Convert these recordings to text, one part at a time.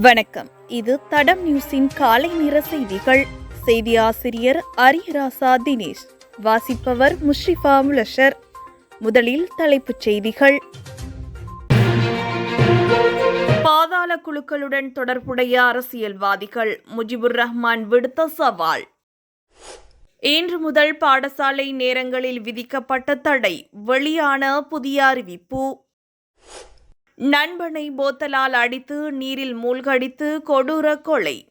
வணக்கம். இது தடம் நியூஸின் காலை நிற செய்திகள். செய்தி ஆசிரியர் அரியராசா தினேஷ். வாசிப்பவர் முஷ்ரிஃபா முலஷர். முதலில் தலைப்புச் செய்திகள். பாதாள குழுக்களுடன் தொடர்புடைய அரசியல்வாதிகள் முஜிபுர் ரஹ்மான் விடுத்த சவால். இன்று முதல் பாடசாலை நேரங்களில் விதிக்கப்பட்ட தடை. வெளியான புதிய அறிவிப்பு. நண்பனை போத்தலால் அடித்து நீரில் மூழ்கடித்து கொடூர கொலை.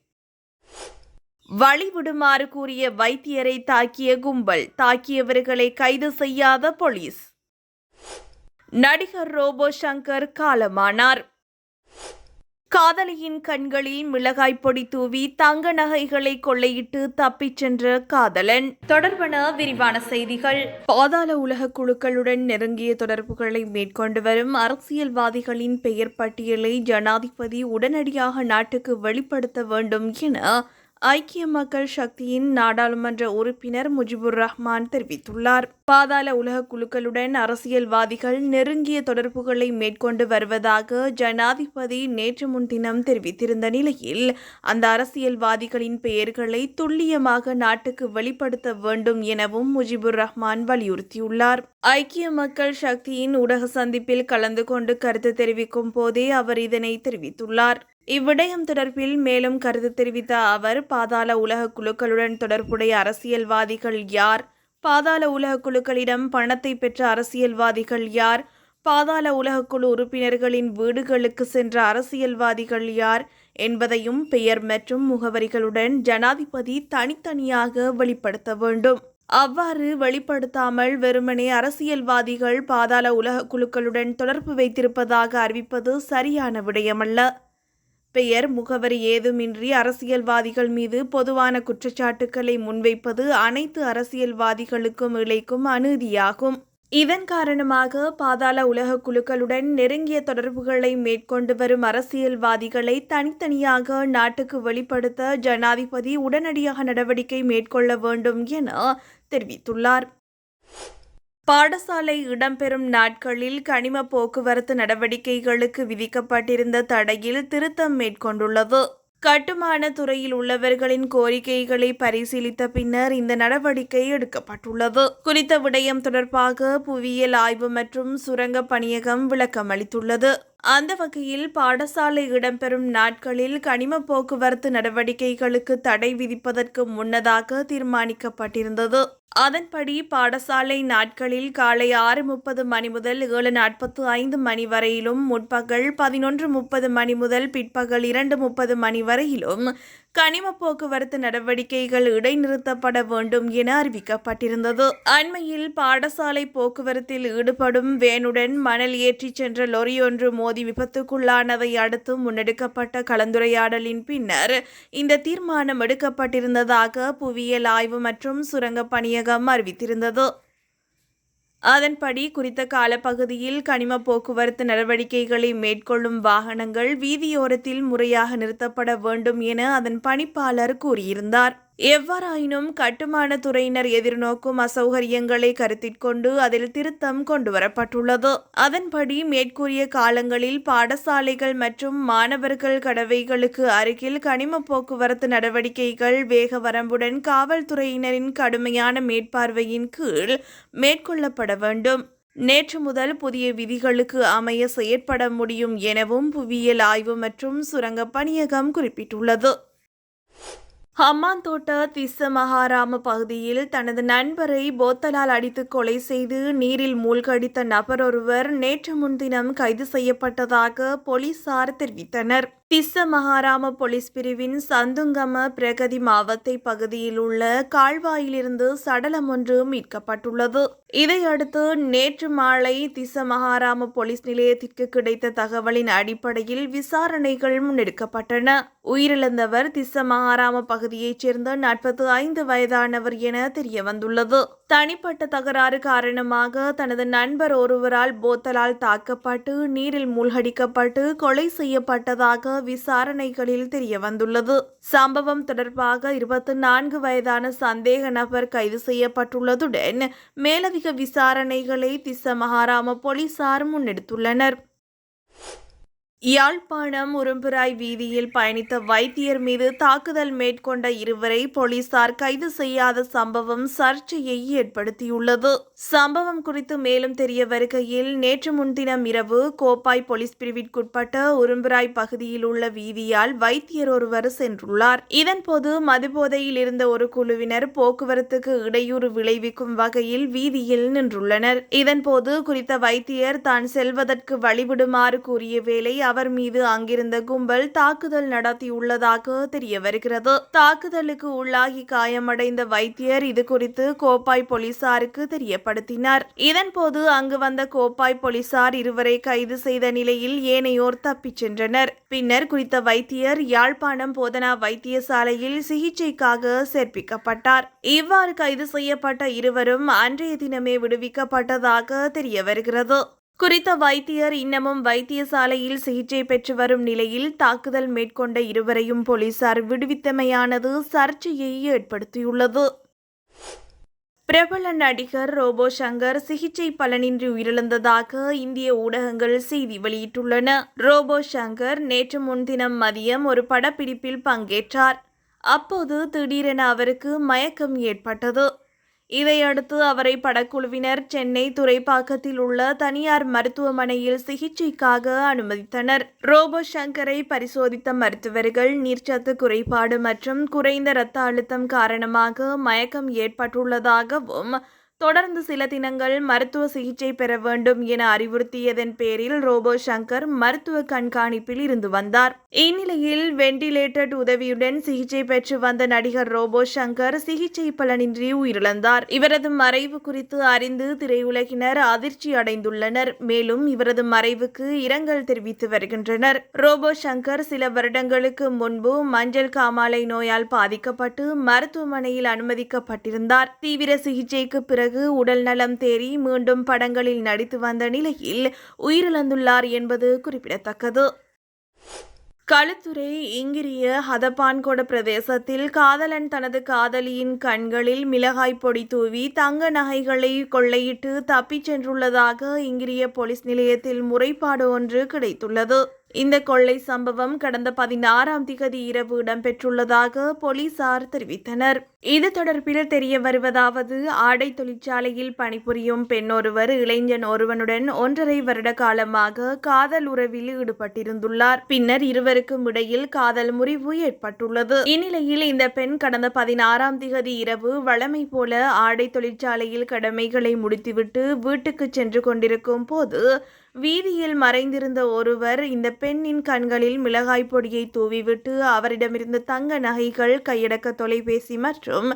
வழிவிடுமாறு கூறிய வைத்தியரை தாக்கிய கும்பல் தாக்கியவர்களை கைது செய்யாத போலீஸ். நடிகர் ரோபோ சங்கர் காலமானார். காதலியின் கண்களில் மிளகாய் பொடி தூவி தங்க நகைகளை கொள்ளையிட்டு தப்பிச் சென்ற காதலன். தொடர்பான விரிவான செய்திகள். பாதாள உலக குழுக்களுடன் நெருங்கிய தொடர்புகளை மேற்கொண்டு வரும் அரசியல்வாதிகளின் பெயர் பட்டியலை ஜனாதிபதி உடனடியாக நாட்டுக்கு வெளிப்படுத்த வேண்டும் என ஐக்கிய மக்கள் சக்தியின் நாடாளுமன்ற உறுப்பினர் முஜிபுர் ரஹ்மான் தெரிவித்துள்ளார். பாதாள உலக குழுக்களுடன் அரசியல்வாதிகள் நெருங்கிய தொடர்புகளை மேற்கொண்டு வருவதாக ஜனாதிபதி நேற்று முன்தினம் தெரிவித்திருந்த நிலையில் அந்த அரசியல்வாதிகளின் பெயர்களை துல்லியமாக நாட்டுக்கு வெளிப்படுத்த வேண்டும் எனவும் முஜிபுர் ரஹ்மான் வலியுறுத்தியுள்ளார். ஐக்கிய மக்கள் சக்தியின் ஊடக சந்திப்பில் கலந்து கொண்டு கருத்து தெரிவிக்கும் போதே அவர் இதனை தெரிவித்துள்ளார். இவ்விடயம் தொடர்பில் மேலும் கருத்து தெரிவித்த அவர் பாதாள உலக குழுக்களுடன் தொடர்புடைய அரசியல்வாதிகள் யார்? பாதாள உலக குழுக்களிடம் பணத்தை பெற்ற அரசியல்வாதிகள் யார்? பாதாள உலக குழு உறுப்பினர்களின் வீடுகளுக்கு சென்ற அரசியல்வாதிகள் யார்? என்பதையும் பெயர் மற்றும் முகவரிகளுடன் ஜனாதிபதி தனித்தனியாக வெளிப்படுத்த வேண்டும். அவ்வாறு வெளிப்படுத்தாமல் வெறுமனே அரசியல்வாதிகள் பாதாள உலக குழுக்களுடன் தொடர்பு வைத்திருப்பதாக அறிவிப்பது சரியான விடயமல்ல. பெயர் முகவரி ஏதுமின்றி அரசியல்வாதிகள் மீது பொதுவான குற்றச்சாட்டுக்களை முன்வைப்பது அனைத்து அரசியல்வாதிகளுக்கும் இழைக்கும் அநீதியாகும். இதன் காரணமாக பாதாள உலக குழுக்களுடன் நெருங்கிய தொடர்புகளை மேற்கொண்டு வரும் அரசியல்வாதிகளை தனித்தனியாக நாட்டுக்கு வெளிப்படுத்த ஜனாதிபதி உடனடியாக நடவடிக்கை மேற்கொள்ள வேண்டும் என தெரிவித்துள்ளார். பாடசாலை இடம்பெறும் நாட்களில் கனிம போக்குவரத்து நடவடிக்கைகளுக்கு விதிக்கப்பட்டிருந்த தடையில் திருத்தம் மேற்கொண்டுள்ளது. கட்டுமான துறையில் உள்ளவர்களின் கோரிக்கைகளை பரிசீலித்த பின்னர் இந்த நடவடிக்கை எடுக்கப்பட்டுள்ளது. குறித்த விடயம் தொடர்பாக புவியியல் ஆய்வு மற்றும் சுரங்க பணியகம் விளக்கம் அளித்துள்ளது அந்த வகையில் பாடசாலை இடம்பெறும் நாட்களில் கனிம போக்குவரத்து நடவடிக்கைகளுக்கு தடை விதிப்பதற்கு முன்னதாக தீர்மானிக்கப்பட்டிருந்தது. அதன்படி பாடசாலை நாட்களில் காலை ஆறு முப்பது மணி முதல் ஏழு நாற்பத்து ஐந்து மணி வரையிலும் முற்பகல் பதினொன்று முப்பது மணி முதல் பிற்பகல் இரண்டு முப்பது மணி வரையிலும் கனிம போக்குவரத்து நடவடிக்கைகள் இடைநிறுத்தப்பட வேண்டும் என அறிவிக்கப்பட்டிருந்தது. அண்மையில் பாடசாலை போக்குவரத்தில் ஈடுபடும் வேனுடன் மணல் ஏற்றிச் சென்ற லொரியொன்று மோதி விபத்துக்குள்ளானதை அடுத்து முன்னெடுக்கப்பட்ட கலந்துரையாடலின் பின்னர் இந்த தீர்மானம் எடுக்கப்பட்டிருந்ததாக புவியியல் ஆய்வு மற்றும் சுரங்க பணியகம் அறிவித்திருந்தது. அதன்படி குறித்த காலப்பகுதியில் கனிம போக்குவரத்து நடவடிக்கைகளை மேற்கொள்ளும் வாகனங்கள் வீதியோரத்தில் முறையாக நிறுத்தப்பட வேண்டும் என அதன் பணிப்பாளர் கூறியிருந்தார். எவ்வாறாயினும் கட்டுமான துறையினர் எதிர்நோக்கும் அசௌகரியங்களை கருத்திற்கொண்டு அதில் திருத்தம் கொண்டுவரப்பட்டுள்ளது. அதன்படி மேற்கூறிய காலங்களில் பாடசாலைகள் மற்றும் மாணவர்கள் கடவைகளுக்கு அருகில் கனிம போக்குவரத்து நடவடிக்கைகள் வேக வரம்புடன் காவல்துறையினரின் கடுமையான மேற்பார்வையின் கீழ் மேற்கொள்ளப்பட வேண்டும். நேற்று முதல் புதிய விதிகளுக்கு அமைய செயற்பட முடியும் எனவும் புவியியல் ஆய்வு மற்றும் சுரங்கப் பணியகம் குறிப்பிட்டுள்ளது. ஹம்மாந்தோட்ட திஸ்ஸ மகாராம பகுதியில் தனது நண்பரை போத்தலால் அடித்து கொலை செய்து நீரில் மூழ்கடித்த நபர் ஒருவர் நேற்று முன்தினம் கைது செய்யப்பட்டதாக போலீசார் தெரிவித்தனர். திஸ்ஸ மகாராம போலீஸ் பிரிவின் சந்துங்கம பிரகதி மாவத்தை பகுதியில் உள்ள கால்வாயிலிருந்து சடலம் ஒன்று மீட்கப்பட்டுள்ளது. இதையடுத்து நேற்று மாலை திஸ்ஸ மகாராம போலீஸ் நிலையத்திற்கு கிடைத்த தகவலின் அடிப்படையில் விசாரணைகள் முன்னெடுக்கப்பட்டன. உயிரிழந்தவர் திஸ்ஸ மகாராம பகுதியைச் சேர்ந்த நாற்பத்தி ஐந்து வயதானவர் என தெரிய வந்துள்ளது தனிப்பட்ட தகராறு காரணமாக தனது நண்பர் ஒருவரால் போத்தலால் தாக்கப்பட்டு நீரில் மூழ்கடிக்கப்பட்டு கொலை செய்யப்பட்டதாக விசாரணைகளில் தெரிய வந்துள்ளது சம்பவம் தொடர்பாக இருபத்தி நான்கு வயதான சந்தேக நபர் கைது செய்யப்பட்டுள்ளதுடன் மேலதிக விசாரணைகளை திச மகாராம போலீசார் முன்னெடுத்துள்ளனர். யாழ்ப்பாணம் உரும்புராய் வீதியில் பயணித்த வைத்தியர் மீது தாக்குதல் மேற்கொண்ட இருவரை போலீசார் கைது செய்யாத சம்பவம் சர்ச்சையை ஏற்படுத்தியுள்ளது. சம்பவம் குறித்து மேலும் தெரிய வருகையில் நேற்று முன்தினம் இரவு கோப்பாய் போலீஸ் பிரிவிற்குட்பட்ட உரும்புராய் பகுதியில் உள்ள வீதியால் வைத்தியர் ஒருவர் சென்றுள்ளார். இதன்போது மதுபோதையில் இருந்த ஒரு குழுவினர் போக்குவரத்துக்கு இடையூறு விளைவிக்கும் வகையில் வீதியில் நின்றுள்ளனர். இதன்போது குறித்த வைத்தியர் தான் செல்வதற்கு வழிவிடுமாறு கூறிய வேளை அவர் மீது அங்கிருந்த கும்பல் தாக்குதல் நடத்தியுள்ளதாக தெரிய வருகிறது தாக்குதலுக்கு உள்ளாகி காயமடைந்த வைத்தியர் இது குறித்து கோப்பாய் போலீசாருக்கு தெரியப்படுத்தினார். இதன்போது அங்கு வந்த கோப்பாய் போலீசார் இருவரை கைது செய்த நிலையில் ஏனையோர் தப்பிச் சென்றனர். பின்னர் குறித்த வைத்தியர் யாழ்ப்பாணம் போதனா வைத்தியசாலையில் சிகிச்சைக்காக சேர்ப்பிக்கப்பட்டார். இவ்வாறு கைது செய்யப்பட்ட இருவரும் அன்றைய தினமே விடுவிக்கப்பட்டதாக தெரிய வருகிறது குறித்த வைத்தியர் இன்னமும் வைத்தியசாலையில் சிகிச்சை பெற்று வரும் நிலையில் தாக்குதல் மேற்கொண்ட இருவரையும் போலீசார் விடுவித்தமையானது சர்ச்சையை ஏற்படுத்தியுள்ளது. பிரபல நடிகர் ரோபோ சங்கர் சிகிச்சை பலனின்றி உயிரிழந்ததாக இந்திய ஊடகங்கள் செய்தி வெளியிட்டுள்ளன. ரோபோ சங்கர் நேற்று முன்தினம் மதியம் ஒரு படப்பிடிப்பில் பங்கேற்றார். அப்போது திடீரென அவருக்கு மயக்கம் ஏற்பட்டது. இதையடுத்து அவரை படக்குழுவினர் சென்னை துறைப்பாக்கத்தில் உள்ள தனியார் மருத்துவமனையில் சிகிச்சைக்காக அனுமதித்தனர். ரோபோ சங்கரை பரிசோதித்த மருத்துவர்கள் நீர்ச்சத்து குறைபாடு மற்றும் குறைந்த இரத்த அழுத்தம் காரணமாக மயக்கம் ஏற்பட்டுள்ளதாகவும் தொடர்ந்து சில தினங்கள் மருத்துவ சிகிச்சை பெற வேண்டும் என அறிவுறுத்தியதன் பேரில் ரோபோ சங்கர் மருத்துவ கண்காணிப்பில் இருந்து வந்தார். இந்நிலையில் வெண்டிலேட்டட் உதவியுடன் சிகிச்சை பெற்று வந்த நடிகர் ரோபோ சங்கர் சிகிச்சை பலனின்றி உயிரிழந்தார். இவரது மறைவு குறித்து அறிந்து திரையுலகினர் அதிர்ச்சி அடைந்துள்ளனர். மேலும் இவரது மறைவுக்கு இரங்கல் தெரிவித்து வருகின்றனர். ரோபோ சங்கர் சில வருடங்களுக்கு முன்பு மஞ்சள் காமாலை நோயால் பாதிக்கப்பட்டு மருத்துவமனையில் அனுமதிக்கப்பட்டிருந்தார். தீவிர சிகிச்சைக்கு பிறகு பிறகு உடல் நலம் தேறி மீண்டும் படங்களில் நடித்து வந்த நிலையில் உயிரிழந்துள்ளார் என்பது குறிப்பிடத்தக்கது. களுத்துறை இங்கிரிய ஹதப்பான்கொட பிரதேசத்தில் காதலன் தனது காதலியின் கண்களில் மிளகாய் பொடி தூவி தங்க நகைகளை கொள்ளையிட்டு தப்பிச் சென்றுள்ளதாக இங்கிரிய போலீஸ் நிலையத்தில் முறைப்பாடு ஒன்று கிடைத்துள்ளது. இந்த கொள்ளை சம்பவம் கடந்த பதினாறாம் திகதி இரவு இடம்பெற்றுள்ளதாக போலீசார் தெரிவித்தனர். இது தொடர்பில் தெரிய வருவதாவது ஆடை தொழிற்சாலையில் பணிபுரியும் பெண் ஒருவர் இளைஞன் ஒருவனுடன் ஒன்றரை வருட காலமாக காதல் உறவில் ஈடுபட்டிருந்துள்ளார். பின்னர் இருவருக்கும் இடையில் காதல் முறிவு ஏற்பட்டுள்ளது. இந்நிலையில் இந்த பெண் கடந்த பதினாறாம் திகதி இரவு வழமை போல ஆடை தொழிற்சாலையில் கடமைகளை முடித்துவிட்டு வீட்டுக்கு சென்று கொண்டிருக்கும் போது வீதியில் மறைந்திருந்த ஒருவர் இந்த பெண்ணின் கண்களில் மிளகாய் பொடியை தூவிவிட்டு அவரிடமிருந்த தங்க நகைகள் கையடக்க தொலைபேசி மற்றும்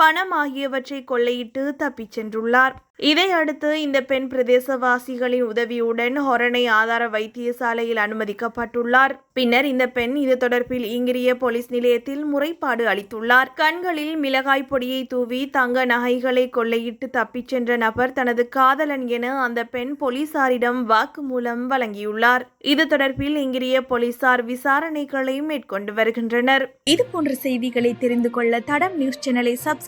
பணம் ஆகியவற்றை கொள்ளையிட்டு தப்பிச் சென்றுள்ளார். இதையடுத்து இந்த பெண் பிரதேசவாசிகளின் உதவியுடன் ஹொரணை ஆதார வைத்தியசாலையில் அனுமதிக்கப்பட்டுள்ளார். பின்னர் இந்த பெண் இது தொடர்பில் இங்கிரிய போலீஸ் நிலையத்தில் முறைப்பாடு அளித்துள்ளார். கண்களில் மிளகாய் பொடியை தூவி தங்க நகைகளை கொள்ளையிட்டு தப்பிச் சென்ற நபர் தனது காதலன் என அந்த பெண் போலீசாரிடம் வாக்குமூலம் வழங்கியுள்ளார். இது தொடர்பில் இங்கிரிய போலீசார் விசாரணைகளை மேற்கொண்டு வருகின்றனர். இது போன்ற செய்திகளை தெரிந்து கொள்ள தடம் நியூஸ் சேனலை சப்ஸ்கிரைப்